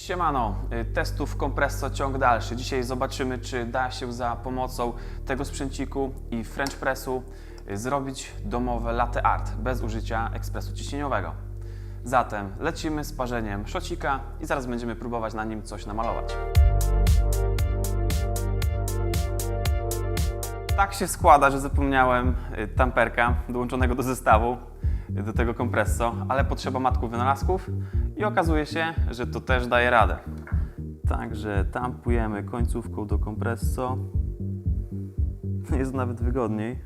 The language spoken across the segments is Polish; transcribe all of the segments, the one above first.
Siemano, y, testów Compresso ciąg dalszy. Dzisiaj zobaczymy, czy da się za pomocą tego sprzęciku i French Pressu y, zrobić domowe latte art bez użycia ekspresu ciśnieniowego. Zatem lecimy z parzeniem szocika i zaraz będziemy próbować na nim coś namalować. Tak się składa, że zapomniałem y, tamperka dołączonego do zestawu, do tego kompresso, ale potrzeba matków wynalazków i okazuje się, że to też daje radę. Także tampujemy końcówką do kompresso. Jest nawet wygodniej.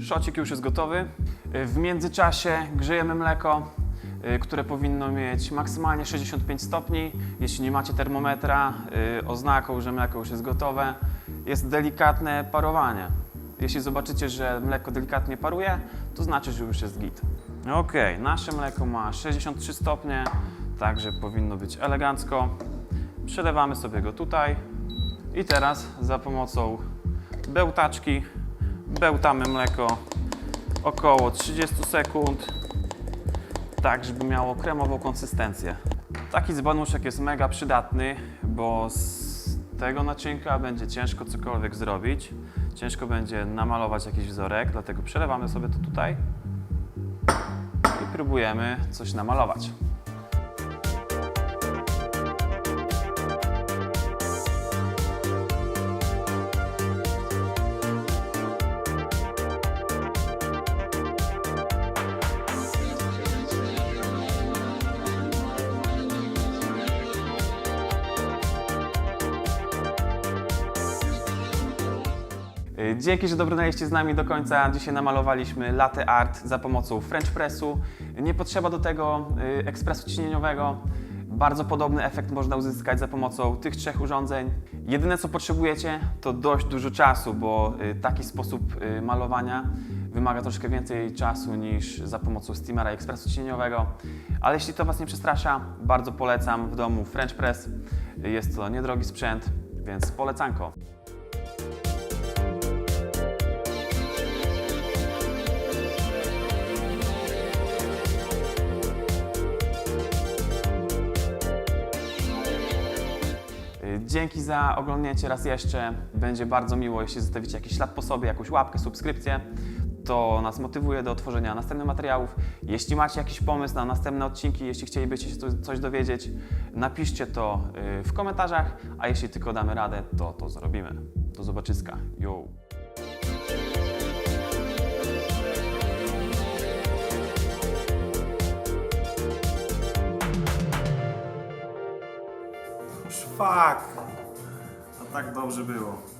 Szocik już jest gotowy. W międzyczasie grzejemy mleko, które powinno mieć maksymalnie 65 stopni. Jeśli nie macie termometra, y, oznaką, że mleko już jest gotowe, jest delikatne parowanie. Jeśli zobaczycie, że mleko delikatnie paruje, to znaczy, że już jest git. Ok, nasze mleko ma 63 stopnie, także powinno być elegancko. Przelewamy sobie go tutaj i teraz za pomocą bełtaczki bełtamy mleko około 30 sekund, tak żeby miało kremową konsystencję. Taki dzbanuszek jest mega przydatny, bo z tego naczynka będzie ciężko cokolwiek zrobić. Ciężko będzie namalować jakiś wzorek, dlatego przelewamy sobie to tutaj i próbujemy coś namalować. Dzięki, że dobrnęliście z nami do końca. Dzisiaj namalowaliśmy latte art za pomocą French Pressu. Nie potrzeba do tego y, ekspresu ciśnieniowego. Bardzo podobny efekt można uzyskać za pomocą tych trzech urządzeń. Jedyne co potrzebujecie to dość dużo czasu, bo y, taki sposób y, malowania wymaga troszkę więcej czasu niż za pomocą steamera i ekspresu ciśnieniowego. Ale jeśli to Was nie przestrasza, bardzo polecam w domu French Press. Jest to niedrogi sprzęt, więc polecanko. Dzięki za oglądnięcie raz jeszcze. Będzie bardzo miło, jeśli zostawicie jakiś ślad po sobie, jakąś łapkę, subskrypcję. To nas motywuje do tworzenia następnych materiałów. Jeśli macie jakiś pomysł na następne odcinki, jeśli chcielibyście się coś- coś dowiedzieć, napiszcie to y, w komentarzach, a jeśli tylko damy radę, to to zrobimy. Do zobaczyska. Yo! Szwak! To tak dobrze było.